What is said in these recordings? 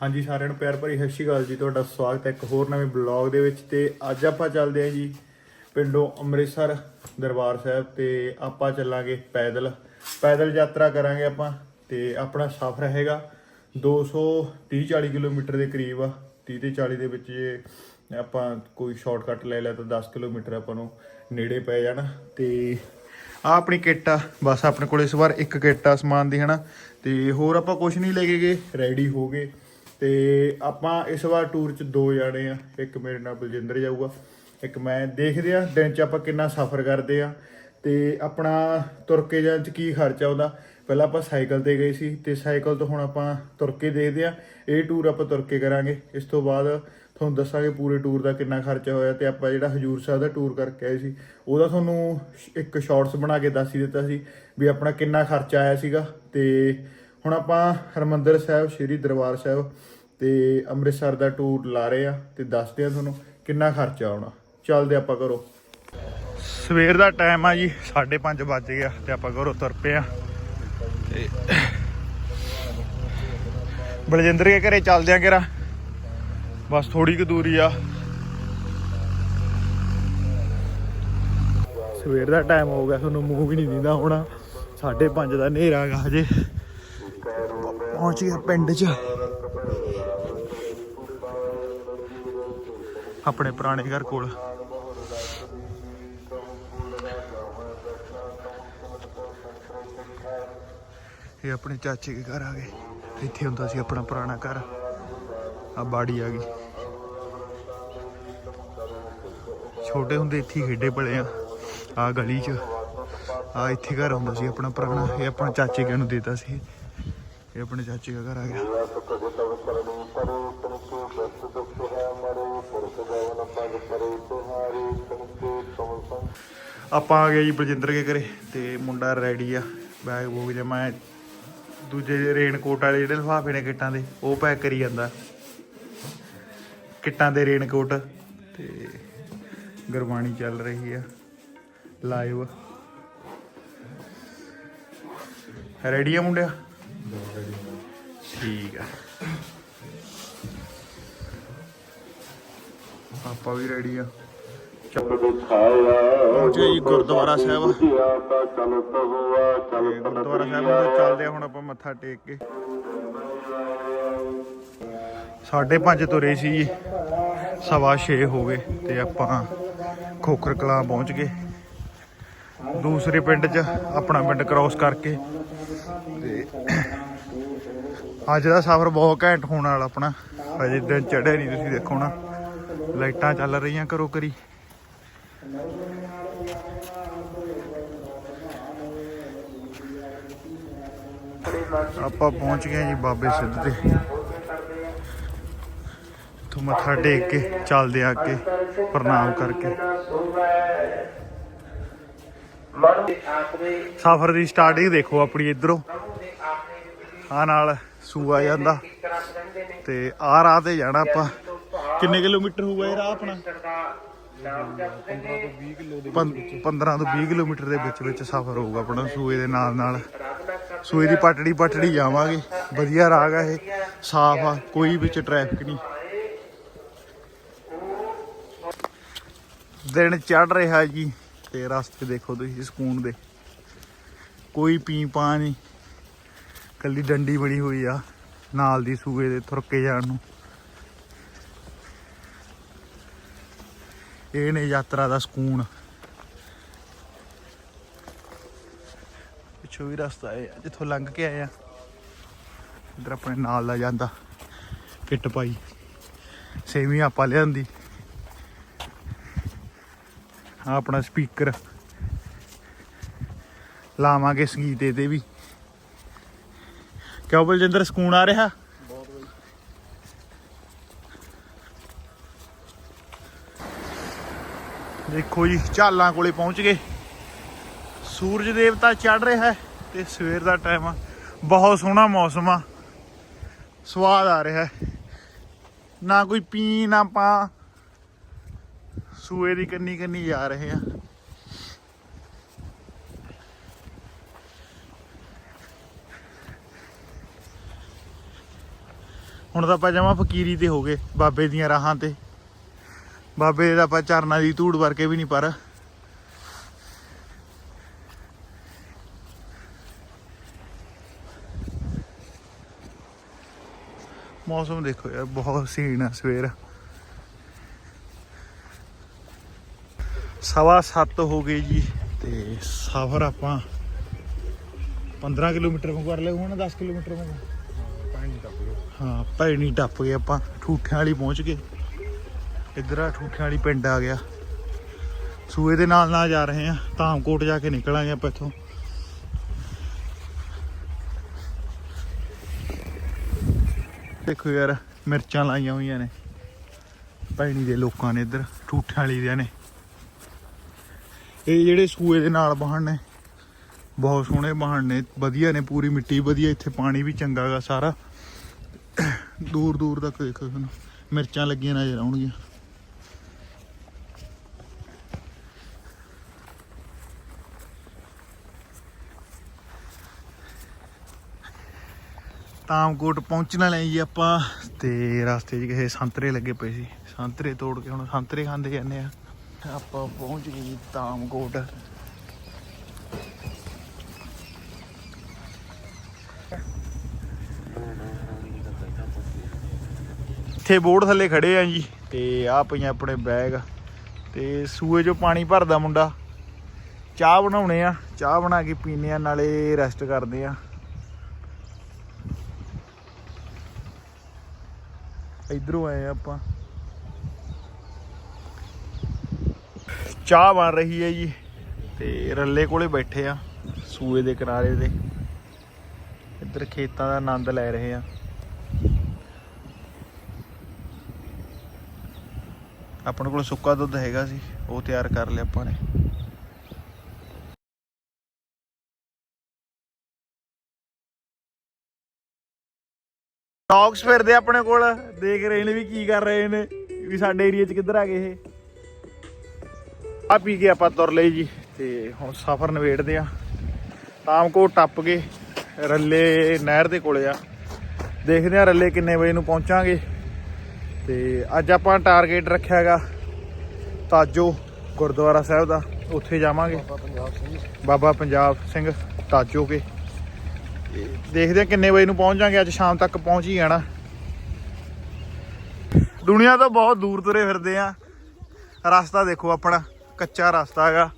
ਹਾਂਜੀ ਸਾਰਿਆਂ ਨੂੰ ਪਿਆਰ ਭਰੀ ਸਤਿ ਸ਼੍ਰੀ ਅਕਾਲ ਜੀ, ਤੁਹਾਡਾ ਸਵਾਗਤ ਹੈ ਇੱਕ ਹੋਰ ਨਵੇਂ ਬਲੌਗ ਦੇ ਵਿੱਚ ਤੇ ਅੱਜ ਆਪਾਂ ਚੱਲਦੇ ਹਾਂ ਜੀ ਪਿੰਡੋਂ ਅੰਮ੍ਰਿਤਸਰ ਦਰਬਾਰ ਸਾਹਿਬ ਤੇ ਆਪਾਂ ਚੱਲਾਂਗੇ ਪੈਦਲ। ਪੈਦਲ ਯਾਤਰਾ ਕਰਾਂਗੇ ਆਪਾਂ ਤੇ ਆਪਣਾ ਸਫ਼ਰ ਹੈਗਾ 230 40 ਕਿਲੋਮੀਟਰ ਦੇ ਕਰੀਬ ਆ। 30 ਤੇ 40 ਦੇ ਵਿੱਚ ਜੇ ਆਪਾਂ ਕੋਈ ਸ਼ਾਰਟਕਟ ਲੈ ਲਿਆ ਤਾਂ 10 ਕਿਲੋਮੀਟਰ ਆਪਾਂ ਨੂੰ ਨੇੜੇ ਪੈ ਜਾਣਾ ਤੇ ਆ ਆਪਣੀ ਕਿੱਟ ਆ, ਬਸ ਆਪਣੇ ਕੋਲ ਇਸ ਵਾਰ ਇੱਕ ਕਿੱਟ ਆ ਸਮਾਨ ਦੀ ਹਨਾ ਤੇ ਹੋਰ ਆਪਾਂ ਕੁਝ ਨਹੀਂ ਲੈ ਕੇ ਗਏ, ਰੈਡੀ ਹੋ ਗਏ। ਤੇ ਆਪਾਂ ਇਸ ਵਾਰ ਟੂਰ 'ਚ ਦੋ ਜਾਣੇ ਆ। ਇੱਕ ਮੇਰੇ ਨਾਲ ਬਲਜਿੰਦਰ ਜਾਊਗਾ, ਇੱਕ ਮੈਂ। ਦੇਖਦੇ ਆ ਦਿਨ 'ਚ ਆਪਾਂ ਕਿੰਨਾ ਸਫ਼ਰ ਕਰਦੇ ਆ ਤੇ ਆਪਣਾ ਤੁਰ ਕੇ ਜਾਣ 'ਚ ਕੀ ਖਰਚਾ ਆਉਂਦਾ ਪਹਿਲਾਂ ਆਪਾਂ ਸਾਈਕਲ ਤੇ ਗਏ ਸੀ ਤੇ ਸਾਈਕਲ ਤੋਂ ਹੁਣ ਆਪਾਂ ਤੁਰ ਕੇ ਦੇਖਦੇ ਆ। ਇਹ ਟੂਰ ਆਪਾਂ ਤੁਰ ਕੇ ਕਰਾਂਗੇ। ਇਸ ਤੋਂ ਬਾਅਦ ਤੁਹਾਨੂੰ ਦੱਸਾਂਗੇ ਪੂਰੇ ਟੂਰ ਦਾ ਕਿੰਨਾ ਖਰਚਾ ਹੋਇਆ ਤੇ ਆਪਾਂ ਜਿਹੜਾ ਹਜੂਰ ਸਾਹਿਬ ਦਾ ਟੂਰ ਕਰਕੇ ਆਏ ਸੀ, ਉਹਦਾ ਤੁਹਾਨੂੰ ਇੱਕ ਸ਼ਾਰਟਸ ਬਣਾ ਕੇ ਦੱਸ ਹੀ ਦਿੱਤਾ ਸੀ ਵੀ ਆਪਣਾ ਕਿੰਨਾ ਖਰਚਾ ਆਇਆ ਸੀਗਾ ਤੇ ਹੁਣ ਆਪਾਂ ਹਰਮੰਦਰ ਸਾਹਿਬ, ਸ਼੍ਰੀ ਦਰਬਾਰ ਸਾਹਿਬ ਤੇ ਅੰਮ੍ਰਿਤਸਰ ਦਾ ਟੂਰ ਲਾ ਰਹੇ ਆ ਤੇ ਦੱਸਦੇ ਆ ਤੁਹਾਨੂੰ ਕਿੰਨਾ ਖਰਚਾ ਆਉਣਾ। ਚੱਲਦੇ ਆਪਾਂ ਕਰੋ ਸਵੇਰ ਦਾ ਟਾਈਮ ਆ ਜੀ 5:30 ਵੱਜ ਗਿਆ ਤੇ ਆਪਾਂ ਘਰੋਂ ਤੁਰ ਪਏ ਆ। ਤੇ ਬਲਜਿੰਦਰ ਕੇ ਘਰੇ ਚੱਲਦੇ ਆ ਕਿਰਾ ਬਸ ਥੋੜੀ ਕੁ ਦੂਰੀ ਆ। ਸਵੇਰ ਦਾ ਟਾਈਮ ਹੋ ਗਿਆ, ਤੁਹਾਨੂੰ ਮੂੰਹ ਵੀ ਨਹੀਂ ਦਿੰਦਾ ਹੋਣਾ। 5:30 ਦਾ ਹਨੇਰਾ ਗਾ ਹਜੇ। ਪਹੁੰਚ ਗਿਆ ਪਿੰਡ 'ਚ। ਆਪਣੇ ਪੁਰਾਣੇ ਘਰ ਕੋਲ। ਇਹ ਆਪਣੇ ਚਾਚੇ ਦੇ ਘਰ ਆ ਗਏ। ਇੱਥੇ ਹੁੰਦਾ ਸੀ ਆਪਣਾ ਪੁਰਾਣਾ ਘਰ। ਆ ਬਾੜੀ ਆ ਗਈ। ਛੋਟੇ ਹੁੰਦੇ ਇੱਥੇ ਖੇਡੇ ਪਲੇ ਆ। ਆ ਗਲੀ 'ਚ। ਆ ਇੱਥੇ ਘਰ ਹੁੰਦਾ ਸੀ ਆਪਣਾ ਪੁਰਾਣਾ। ਇਹ ਆਪਣਾ ਚਾਚੇ ਕੇ ਨੂੰ ਦਿੱਤਾ ਸੀ। ਇਹ ਆਪਣੇ ਚਾਚੇ ਦਾ ਘਰ ਆ ਗਿਆ। ਆਪਾਂ ਆ ਗਏ ਜੀ ਬਲਜਿੰਦਰ ਕੇ ਘਰੇ ਤੇ ਮੁੰਡਾ ਰੈਡੀ ਆ ਬੈਗ ਬੂਗ ਜਮਾ ਦੂਜੇ ਰੇਨ ਕੋਟ ਵਾਲੇ ਜਿਹੜੇ ਲਿਫਾਫੇ ਨੇ ਕਿੱਟਾਂ ਦੇ ਉਹ ਪੈਕ ਕਰੀ ਜਾਂਦਾ। ਕਿੱਟਾਂ ਦੇ ਰੇਨ ਕੋਟ ਤੇ ਗੁਰਬਾਣੀ ਚੱਲ ਰਹੀ ਆ ਲਾਈਵ ਰੈਡੀ ਆ ਮੁੰਡਿਆ? ਠੀਕ ਆ। ਆਪਾਂ ਵੀ ਰੈਡੀ ਆ। ਪਹੁੰਚੇ ਜੀ ਗੁਰਦੁਆਰਾ ਸਾਹਿਬ। ਤੇ ਗੁਰਦੁਆਰਾ ਸਾਹਿਬ ਨੂੰ ਚੱਲਦੇ ਆ ਹੁਣ ਆਪਾਂ ਮੱਥਾ ਟੇਕ ਕੇ। ਸਾਢੇ ਪੰਜ ਤੁਰੇ ਸੀ ਜੀ। ਸਵਾ 6 ਹੋ ਗਏ ਤੇ ਆਪਾਂ ਖੋਖਰ ਕਲਾਂ ਪਹੁੰਚ ਗਏ। ਦੂਸਰੇ ਪਿੰਡ 'ਚ ਆਪਣਾ ਪਿੰਡ ਕ੍ਰਾਸ ਕਰਕੇ। ਤੇ ਅੱਜ ਦਾ ਸਫ਼ਰ ਬਹੁਤ ਘੈਂਟ ਹੋਣ ਵਾਲਾ ਆਪਣਾ। ਅਜੇ ਦਿਨ ਚੜ੍ਹਿਆ ਨਹੀਂ ਤੁਸੀਂ ਦੇਖੋ ਨਾ। ਲਾਈਟਾਂ ਚੱਲ ਰਹੀਆਂ ਕਰੋ ਕਰੀ ਆਪਾਂ ਪਹੁੰਚ ਗਏ ਜੀ ਬਾਬੇ ਸਿੱਧ ਤੇ। ਤੋਂ ਮੱਥਾ ਟੇਕ ਕੇ ਚੱਲਦੇ ਆ ਕੇ ਪ੍ਰਣਾਮ ਕਰਕੇ। ਸਫ਼ਰ ਦੀ ਸਟਾਰਟਿੰਗ ਦੇਖੋ ਆਪਣੀ ਇਧਰੋਂ। ਆ ਨਾਲ ਸੂਆ ਜਾਂਦਾ। ਤੇ ਆ ਰਾਹ ਤੇ ਜਾਣਾ ਆਪਾਂ। ਕਿੰਨੇ ਕਿਲੋਮੀਟਰ ਹੋਊਗਾ ਇਹ ਰਾਹ ਆਪਣਾ? 15 ਤੋਂ 20 ਕਿਲੋਮੀਟਰ ਦੇ ਵਿੱਚ ਵਿੱਚ ਸਫ਼ਰ ਹੋਊਗਾ ਆਪਣਾ ਸੂਏ ਦੇ ਨਾਲ ਨਾਲ। ਸੂਏ ਦੀ ਪਟੜੀ ਪਟੜੀ ਜਾਵਾਂਗੇ। ਵਧੀਆ ਰਾਹ ਆ ਇਹ। ਸਾਫ਼ ਆ, ਕੋਈ ਵਿੱਚ ਟ੍ਰੈਫਿਕ ਨਹੀਂ। ਦਿਨ ਚੜ ਰਿਹਾ ਜੀ। ਤੇ ਰਸਤੇ ਦੇਖੋ ਤੁਸੀਂ, ਸਕੂਨ ਦੇ। ਕੋਈ ਪੀ ਪਾ ਨਹੀਂ। ਕੱਲੀ ਡੰਡੀ ਬਣੀ ਹੋਈ ਆ, ਨਾਲ ਦੀ ਸੂਏ ਦੇ ਤੁਰ ਜਾਣ ਨੂੰ। ਇਹ ਨੇ ਯਾਤਰਾ ਦਾ ਸਕੂਨ। ਪਿੱਛੋਂ ਵੀ ਰਸਤਾ ਹੈ ਜਿੱਥੋਂ ਲੰਘ ਕੇ ਆਏ ਆ। ਇਧਰ ਆਪਣੇ ਨਾਲ ਦਾ ਜਾਂਦਾ ਕਿੱਟ ਪਾਈ ਸੇਵੀ ਆਪਾਂ ਲਿਆਂਦੀ। ਆ ਆਪਣਾ ਸਪੀਕਰ। ਲਾਵਾਂਗੇ ਸੰਗੀਤ ਇਹਦੇ ਵੀ। ਕਿਉਂ ਬਲਜਿੰਦਰ, ਸਕੂਨ ਆ ਰਿਹਾ? ਦੇਖੋ ਜੀ, ਝਾਲਾਂ ਕੋਲੇ ਪਹੁੰਚ ਗਏ। ਸੂਰਜ ਦੇਵਤਾ ਚੜ ਰਿਹਾ ਹੈ ਤੇ ਸਵੇਰ ਦਾ ਟਾਈਮ ਆ। ਬਹੁਤ ਸੋਹਣਾ ਮੌਸਮ ਆ। ਸਵਾਦ ਆ ਰਿਹਾ ਹੈ। ਨਾ ਕੋਈ ਪੀ, ਨਾ ਪਾ। ਸੂਏ ਦੀ ਕੰਨੀ ਕੰਨੀ ਜਾ ਰਹੇ ਆ। ਹੁਣ ਤਾਂ ਆਪਾਂ ਜਮਾ ਫਕੀਰੀ ਤੇ ਹੋ ਗਏ ਬਾਬੇ ਦੀਆਂ ਰਾਹਾਂ ਤੇ। ਬਾਬੇ ਦਾ ਆਪਾਂ ਚਰਨਾਂ ਦੀ ਧੂੜ ਵਰ ਕੇ ਵੀ ਨਹੀਂ ਪਰ। ਮੌਸਮ ਦੇਖੋ ਯਾਰ, ਬਹੁਤ ਸੀਨ ਆ ਸਵੇਰ। ਸਵਾ ਸੱਤ ਹੋ ਗਏ ਜੀ ਤੇ ਸਫ਼ਰ ਆਪਾਂ 15 ਕਿਲੋਮੀਟਰ ਵਾਂਗੂ ਕਰ ਲਿਆ ਹੁਣ 10 ਕਿਲੋਮੀਟਰ ਵਾਂਗੂ। ਹਾਂ ਭੈਣੀ ਟੱਪ ਗਏ ਆਪਾਂ। ਠੂਠਿਆਂ ਵਾਲੀ ਪਹੁੰਚ ਗਏ। ਇੱਧਰ ਆ, ਠੂਠਿਆਂ ਵਾਲੀ ਪਿੰਡ ਆ ਗਿਆ। ਸੂਏ ਦੇ ਨਾਲ ਨਾਲ ਜਾ ਰਹੇ ਆ। ਧਾਮਕੋਟ ਜਾ ਕੇ ਨਿਕਲਾਂਗੇ ਆਪਾਂ ਇੱਥੋਂ। ਦੇਖੋ ਯਾਰ, ਮਿਰਚਾਂ ਲਾਈਆਂ ਹੋਈਆਂ ਨੇ। ਭੈਣੀ ਦੇ ਲੋਕਾਂ ਨੇ ਇੱਧਰ, ਠੂਠਿਆਂ ਵਾਲੀ ਦੇ ਨੇ। ਇਹ ਜਿਹੜੇ ਸੂਏ ਦੇ ਨਾਲ ਬਹਣ ਨੇ, ਬਹੁਤ ਸੋਹਣੇ ਬਹਣ ਨੇ। ਵਧੀਆ ਨੇ, ਪੂਰੀ ਮਿੱਟੀ ਵਧੀਆ, ਇੱਥੇ ਪਾਣੀ ਵੀ ਚੰਗਾ ਗਾ ਸਾਰਾ। ਦੂਰ ਦੂਰ ਤੱਕ ਦੇਖੋ ਤੁਹਾਨੂੰ ਮਿਰਚਾਂ ਲੱਗੀਆਂ ਨਜ਼ਰ ਆਉਣਗੀਆਂ। ਤਾਮਕੋਟ ਪਹੁੰਚਣ ਵਾਲੇ ਜੀ ਆਪਾਂ ਤੇ ਰਸਤੇ 'ਚ ਕਿਸੇ ਸੰਤਰੇ ਲੱਗੇ ਪਏ ਸੀ। ਸੰਤਰੇ ਤੋੜ ਕੇ ਹੁਣ ਸੰਤਰੇ ਖਾਂਦੇ ਜਾਂਦੇ ਆ। ਆਪਾਂ ਪਹੁੰਚ ਗਏ ਜੀ ਤਾਮਕੋਟ। ਇੱਥੇ ਬੋਰਡ ਥੱਲੇ ਖੜੇ ਆ ਜੀ, ਤੇ ਆ ਪਈਆਂ ਆਪਣੇ ਬੈਗ, ਤੇ ਸੂਏ 'ਚੋਂ ਪਾਣੀ ਭਰਦਾ ਮੁੰਡਾ। ਚਾਹ ਬਣਾਉਣੇ ਆ, ਚਾਹ ਬਣਾ ਕੇ ਪੀਨੇ ਆ, ਨਾਲੇ ਰੈਸਟ ਕਰਦੇ ਆ। ਇਧਰੋਂ ਆਏ ਆ ਆਪਾਂ। ਚਾਹ ਬਣ ਰਹੀ ਹੈ ਜੀ, ਤੇ ਰੱਲੇ ਕੋਲੇ ਬੈਠੇ ਆ, ਸੂਏ ਦੇ ਕਿਨਾਰੇ ਦੇ ਇੱਧਰ ਖੇਤਾਂ ਦਾ ਆਨੰਦ ਲੈ ਰਹੇ ਆ। ਆਪਣੇ ਕੋਲ ਸੁੱਕਾ ਦੁੱਧ ਹੈਗਾ ਸੀ, ਉਹ ਤਿਆਰ ਕਰ ਲਿਆ ਆਪਾਂ ਨੇ। ਡੌਗਸ ਫਿਰਦੇ ਆਪਣੇ ਕੋਲ, ਦੇਖ ਰਹੇ ਨੇ ਵੀ ਕੀ ਕਰ ਰਹੇ ਨੇ, ਵੀ ਸਾਡੇ ਏਰੀਆ 'ਚ ਕਿੱਧਰ ਆ ਗਏ ਇਹ। ਆ ਪੀ ਕੇ ਆਪਾਂ ਤੁਰ ਲਈ ਜੀ, ਤੇ ਹੁਣ ਸਫ਼ਰ ਨਵੇੜਦੇ ਆ। ਤਾਮਕੋਟ ਟੱਪ ਕੇ, ਰੱਲੇ ਨਹਿਰ ਦੇ ਕੋਲੇ ਆ। ਦੇਖਦੇ ਆ ਰੱਲੇ ਕਿੰਨੇ ਵਜੇ ਨੂੰ ਪਹੁੰਚਾਂਗੇ। ਤੇ ਅੱਜ ਆਪਾਂ ਟਾਰਗੇਟ ਰੱਖਿਆਗਾ ਤਾਜੋ ਗੁਰਦੁਆਰਾ ਸਾਹਿਬ ਦਾ ਉੱਥੇ ਜਾਵਾਂਗੇ। ਬਾਬਾ ਪੰਜਾਬ ਸਿੰਘ। ਤਾਜੋ ਕੇ। ਦੇਖਦੇ ਆ ਕਿੰਨੇ ਵਜੇ ਨੂੰ ਪਹੁੰਚ ਜਾਾਂਗੇ ਅੱਜ ਸ਼ਾਮ ਤੱਕ ਪਹੁੰਚ ਹੀ ਜਾਣਾ। ਦੁਨੀਆ ਤੋਂ ਬਹੁਤ ਦੂਰ ਤੁਰੇ ਫਿਰਦੇ ਆ। ਰਸਤਾ ਦੇਖੋ ਆਪਣਾ ਕੱਚਾ ਰਸਤਾ ਹੈਗਾ।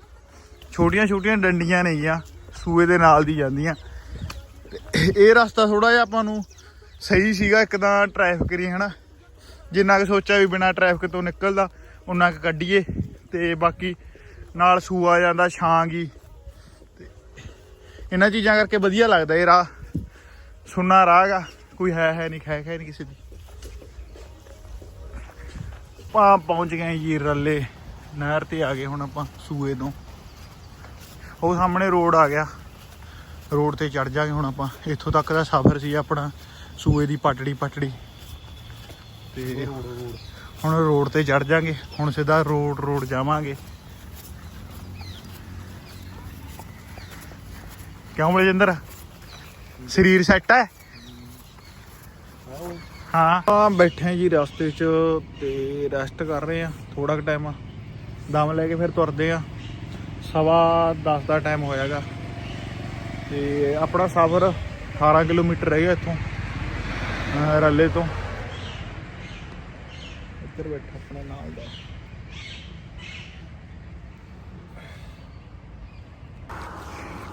ਛੋਟੀਆਂ ਛੋਟੀਆਂ ਡੰਡੀਆਂ ਨੇਗੀਆਂ ਸੂਏ ਦੇ ਨਾਲ ਦੀ ਜਾਂਦੀਆਂ। ਇਹ ਰਸਤਾ ਥੋੜਾ ਜਿਹਾ ਆਪਾਂ ਨੂੰ ਸਹੀ ਸੀਗਾ ਇੱਕ ਤਾਂ ਟ੍ਰੈਫਿਕ ਹੀ ਹਨਾ। ਜਿੰਨਾ ਕਿ ਸੋਚਿਆ ਵੀ ਬਿਨਾ ਟ੍ਰੈਫਿਕ ਤੋਂ ਨਿਕਲਦਾ ਉਹਨਾਂ ਕੁ ਕੱਢੀਏ ਤੇ ਬਾਕੀ ਨਾਲ ਸੂਆ ਜਾਂਦਾ ਛਾਂ ਗੀ ਤੇ ਇਹਨਾਂ ਚੀਜ਼ਾਂ ਕਰਕੇ ਵਧੀਆ ਲੱਗਦਾ ਇਹ ਰਾਹ। ਸੁੰਨਾ ਰਾਹ ਗਾ ਕੋਈ ਹੈ ਹੈ ਨਹੀਂ, ਖੈ ਖੈ ਨਹੀਂ ਕਿਸੇ ਦੀ। ਆਪਾਂ ਪਹੁੰਚ ਗਏ ਜੀ ਰੱਲੇ, ਨਹਿਰ ਤੇ ਆ ਗਏ ਹੁਣ ਆਪਾਂ ਸੂਏ ਤੋਂ। ਉਹ ਸਾਹਮਣੇ ਰੋਡ ਆ ਗਿਆ। ਰੋਡ ਤੇ ਚੜ ਜਾਗੇ ਹੁਣ ਆਪਾਂ। ਇੱਥੋਂ ਤੱਕ ਦਾ ਸਫ਼ਰ ਸੀ ਆਪਣਾ, ਸੂਏ ਦੀ ਪਟੜੀ ਪਟੜੀ ਤੇ ਹੁਣ ਰੋਡ ਤੇ ਚੜ ਜਾਾਂਗੇ। ਹੁਣ ਸਿੱਧਾ ਰੋਡ ਰੋਡ ਜਾਵਾਂਗੇ। ਕਿਉਂ ਬਲਜਿੰਦਰ? ਸਰੀਰ ਸੈੱਟ ਹੈ। ਹਾਂ ਆ ਬੈਠੇ ਆ ਜੀ ਰਸਤੇ 'ਚ ਤੇ ਰੈਸਟ ਕਰ ਰਹੇ ਆ ਥੋੜਾ ਕੁ ਟਾਈਮ ਦਮ ਲੈ ਕੇ ਫਿਰ ਤੁਰਦੇ ਆ। ਸਵਾ 10 ਦਾ ਟਾਈਮ ਹੋਇਆਗਾ ਤੇ ਆਪਣਾ ਸਫ਼ਰ 18 ਕਿਲੋਮੀਟਰ ਰਹਿ ਗਿਆ ਇੱਥੋਂ, ਅਹ ਰੱਲੇ ਤੋਂ। ਇੱਧਰ ਬੈਠਾ ਆਪਣੇ ਨਾਲ ਦਾ।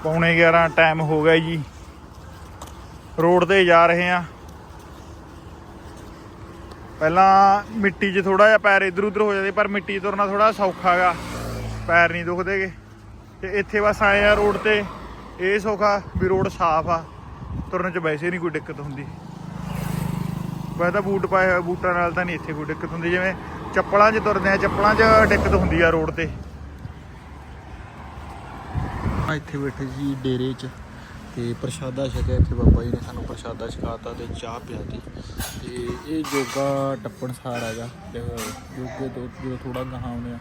ਪੌਣੇ 11 ਟਾਈਮ ਹੋ ਗਿਆ ਜੀ। ਰੋਡ ਤੇ ਜਾ ਰਹੇ ਆ ਪਹਿਲਾਂ ਮਿੱਟੀ 'ਚ ਥੋੜਾ ਜਿਹਾ ਪੈਰ ਇਧਰ ਉਧਰ ਹੋ ਜਾਂਦੇ, ਪਰ ਮਿੱਟੀ 'ਚ ਤੁਰਨਾ ਥੋੜਾ ਸੌਖਾ ਗਾ। ਪੈਰ ਨਹੀਂ ਦੁਖਦੇਗੇ ਤੇ ਇੱਥੇ ਬਸ ਆਏ ਆ ਰੋਡ ਤੇ। ਇਹ ਸੌਖਾ ਵੀ ਰੋਡ ਸਾਫ਼ ਆ। ਤੁਰਨ 'ਚ ਵੈਸੇ ਨਹੀਂ ਕੋਈ ਦਿੱਕਤ ਹੁੰਦੀ। ਵੈਸੇ ਤਾਂ ਬੂਟ ਪਾਏ ਹੋਏ, ਬੂਟਾਂ ਨਾਲ ਤਾਂ ਨਹੀਂ ਇੱਥੇ ਕੋਈ ਦਿੱਕਤ ਹੁੰਦੀ। ਜਿਵੇਂ ਚੱਪਲਾਂ 'ਚ ਤੁਰਦੇ ਆ, ਚੱਪਲਾਂ 'ਚ ਦਿੱਕਤ ਹੁੰਦੀ ਆ ਰੋਡ ਤੇ। ਆ ਇੱਥੇ ਬੈਠੇ ਸੀ ਡੇਰੇ 'ਚ ਤੇ ਪ੍ਰਸ਼ਾਦਾ ਛਕਿਆ ਇੱਥੇ ਬਾਬਾ ਜੀ ਨੇ ਸਾਨੂੰ ਪ੍ਰਸ਼ਾਦਾ ਛਕਾਤਾ ਤੇ ਚਾਹ ਪਿਆਤੀ। ਤੇ ਇਹ ਜੋਗਾ ਟੱਪਣ ਸਾਰ ਹੈਗਾ। ਤੇ ਜੋਗੇ ਤੋਂ ਜਦੋਂ ਥੋੜਾ ਗਾਹਾਂ ਆਉਂਦੇ ਆ,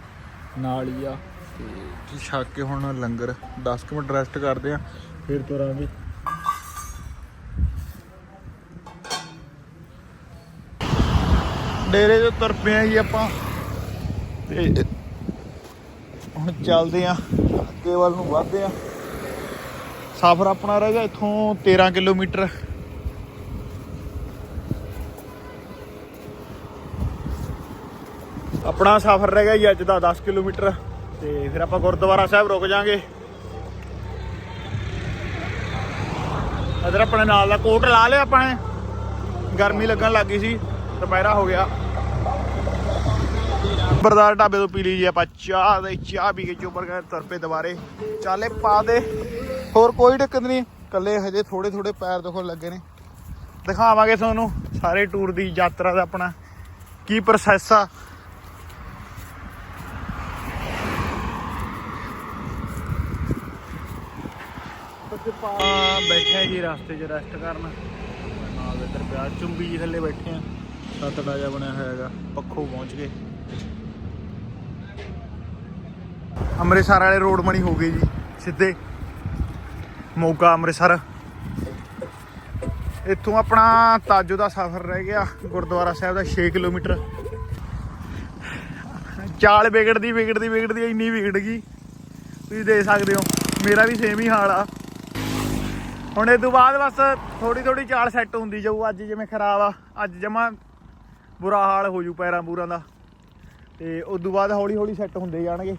ਨਾਲ ਹੀ ਆ। ਤੇ ਜੀ ਛਕ ਕੇ ਹੁਣ ਲੰਗਰ 10 ਕੁ ਮਿੰਟ ਰੈਸਟ ਕਰਦੇ ਆ, ਫਿਰ ਤੁਰਾਂਗੇ। ਡੇਰੇ ਤੋਂ ਤੁਰ ਪਏ ਆ ਜੀ ਆਪਾਂ। ਤੇ ਹੁਣ ਚੱਲਦੇ ਆ, ਅੱਗੇ ਵੱਲ ਨੂੰ ਵੱਧਦੇ ਆ। ਸਫ਼ਰ ਆਪਣਾ ਰਹਿ ਗਿਆ, ਇੱਥੋਂ 13 ਕਿਲੋਮੀਟਰ। ਆਪਣਾ ਸਫ਼ਰ ਰਹਿ ਗਿਆ ਜੀ, ਅੱਜ ਦਾ 10 ਕਿਲੋਮੀਟਰ। ਤੇ ਫਿਰ ਆਪਾਂ ਗੁਰਦੁਆਰਾ ਸਾਹਿਬ ਰੁਕ ਜਾਾਂਗੇ। ਇਧਰ ਆਪਣੇ ਨਾਲ ਦਾ ਕੋਟ ਲਾ ਲਿਆ ਆਪਾਂ ਨੇ। ਗਰਮੀ ਲੱਗਣ ਲੱਗ ਗਈ ਸੀ। ਦੁਪਹਿਰਾ ਹੋ ਗਿਆ। ਬਰਦਾਰ ਢਾਬੇ ਤੋਂ ਪੀ ਲਈ ਜੀ ਆਪਾਂ ਚਾਹ ਦੇ ਚਾਹ ਪੀ ਕੇ ਚੁੱਪਰ ਗਏ ਤੁਰ ਪਏ ਦੁਬਾਰੇ। ਚਾਲੇ ਪਾ ਦੇ। ਹੋਰ ਕੋਈ ਦਿੱਕਤ ਨਹੀਂ। ਕੱਲੇ ਹਜੇ ਥੋੜੇ ਥੋੜੇ ਪੈਰ ਦੁਖਣ ਲੱਗੇ ਨੇ। ਦਿਖਾਵਾਂਗੇ ਤੁਹਾਨੂੰ ਸਾਰੇ ਟੂਰ ਦੀ ਯਾਤਰਾ ਦਾ ਆਪਣਾ ਕੀ ਪ੍ਰੋਸੈਸ ਆ। ਆ ਬੈਠੇ ਜੀ, ਰਸਤੇ 'ਚ ਰੈਸਟ ਕਰਨ। ਨਾਲ ਇੱਧਰ ਪਿਆ, ਚੁੰਬੀ ਜੀ ਥੱਲੇ ਬੈਠੇ ਆ। ਸੱਤੜਾ ਜਿਹਾ ਬਣਿਆ ਹੋਇਆ ਹੈਗਾ ਪੱਖੋਂ ਪਹੁੰਚ ਗਏ। ਅੰਮ੍ਰਿਤਸਰ ਵਾਲੇ ਰੋਡ ਬਣੀ ਹੋ ਗਈ ਜੀ, ਸਿੱਧੇ। ਮੋਗਾ, ਅੰਮ੍ਰਿਤਸਰ। ਇੱਥੋਂ ਆਪਣਾ ਤਾਜੋ ਦਾ ਸਫ਼ਰ ਰਹਿ ਗਿਆ, ਗੁਰਦੁਆਰਾ ਸਾਹਿਬ ਦਾ 6 ਕਿਲੋਮੀਟਰ। ਚਾਲ ਵਿਗੜਦੀ ਵਿਗੜਦੀ ਵਿਗੜਦੀ, ਇੰਨੀ ਵਿਗੜ ਗਈ। ਤੁਸੀਂ ਦੇਖ ਸਕਦੇ ਹੋ, ਮੇਰਾ ਵੀ ਸੇਮ ਹੀ ਹਾਲ ਆ। ਹੁਣ ਇਹ ਤੋਂ ਬਾਅਦ ਬਸ ਥੋੜੀ ਥੋੜੀ ਚਾਲ ਸੈੱਟ ਹੁੰਦੀ ਜਾਊ, ਅੱਜ ਜਿਵੇਂ ਖਰਾਬ ਆ, ਅੱਜ ਜਮਾ ਬੁਰਾ ਹਾਲ ਹੋ ਜੂ ਪੈਰਾਂ ਪੂਰਾਂ ਦਾ। ਤੇ ਉਸ ਤੋਂ ਬਾਅਦ ਹੌਲੀ ਹੌਲੀ ਸੈੱਟ ਹੁੰਦੇ ਜਾਣਗੇ।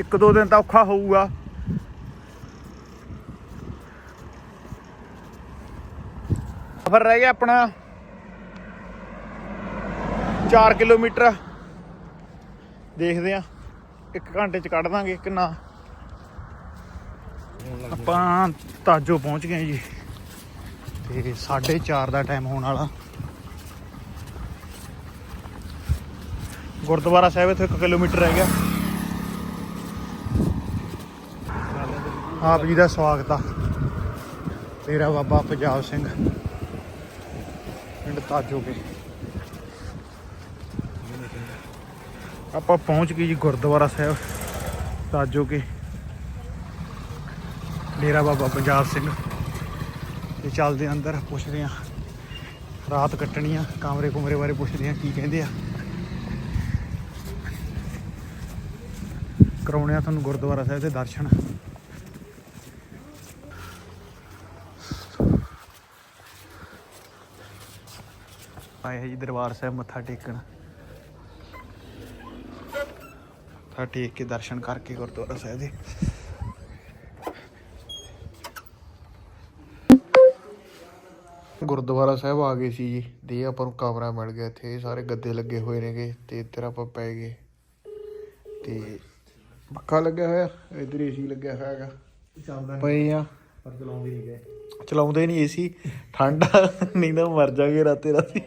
ਇੱਕ ਦੋ ਦਿਨ ਤਾਂ ਔਖਾ ਹੋਊਗਾ। ਫਿਰ ਰਹਿ ਗਿਆ ਆਪਣਾ। 4 ਕਿਲੋਮੀਟਰ। ਦੇਖਦੇ ਆ 1 ਘੰਟੇ ਚ ਕੱਢ ਦਾਂਗੇ ਕਿੰਨਾ। ਆਪਾਂ ਤਾਜੋ ਪਹੁੰਚ ਗਏ ਜੀ। ਤੇ 4:30 ਦਾ ਟਾਈਮ ਹੋਣ ਵਾਲਾ। ਗੁਰਦੁਆਰਾ ਸਾਹਿਬ ਇੱਥੋਂ 1 ਕਿਲੋਮੀਟਰ ਰਹਿ ਗਿਆ। ਆਪ ਜੀ ਦਾ ਸਵਾਗਤ ਆ। ਤੇਰਾ ਬਾਬਾ ਪੰਜਾਬ ਸਿੰਘ, ਪਿੰਡ ਤਾਜੋਗੇ। ਆਪਾਂ ਪਹੁੰਚ ਗਏ ਜੀ ਗੁਰਦੁਆਰਾ ਸਾਹਿਬ ਤਾਜੋ ਕੇ ਡੇਰਾ ਬਾਬਾ ਪੰਜਾਬ ਸਿੰਘ। ਤੇ ਚੱਲਦੇ ਅੰਦਰ, ਪੁੱਛਦੇ ਆ। ਰਾਤ ਕੱਟਣੀ ਆ, ਕਮਰੇ ਕੁਮਰੇ ਬਾਰੇ ਪੁੱਛਦੇ ਆ, ਕੀ ਕਹਿੰਦੇ ਆ। ਕਰਾਉਣੇ ਆ ਤੁਹਾਨੂੰ ਗੁਰਦੁਆਰਾ ਸਾਹਿਬ ਦੇ ਦਰਸ਼ਨ। ਆਏ ਹੈ ਜੀ ਦਰਬਾਰ ਸਾਹਿਬ ਮੱਥਾ ਟੇਕਣ। ਮੱਥਾ ਟੇਕ ਕੇ ਦਰਸ਼ਨ ਕਰਕੇ ਗੁਰਦੁਆਰਾ ਸਾਹਿਬ ਦੇ। ਗੁਰਦੁਆਰਾ ਸਾਹਿਬ ਆ ਗਏ ਸੀ ਜੀ ਦੇ ਆਪਾਂ ਨੂੰ ਕਮਰਾ ਮਿਲ ਗਿਆ ਇੱਥੇ ਇਹ ਸਾਰੇ ਗੱਦੇ ਲੱਗੇ ਹੋਏ ਨੇਗੇ ਤੇ ਇੱਧਰ ਆਪਾਂ ਪੈ ਗਏ। ਤੇ ਪੱਖਾ ਲੱਗਿਆ ਹੋਇਆ ਇੱਧਰ ਏਸੀ ਲੱਗਿਆ ਹੋਇਆ ਹੈਗਾ। ਚੱਲਦਾ ਪਏ ਆ। ਪਰ ਚਲਾਉਂਦੇ ਨਹੀਂ ਗਏ। ਚਲਾਉਂਦੇ ਨਹੀਂ ਏਸੀ ਠੰਡ ਆ, ਨਹੀਂ ਤਾਂ ਮਰ ਜਾਗੇ ਰਾਤੇ ਰਾਤੀ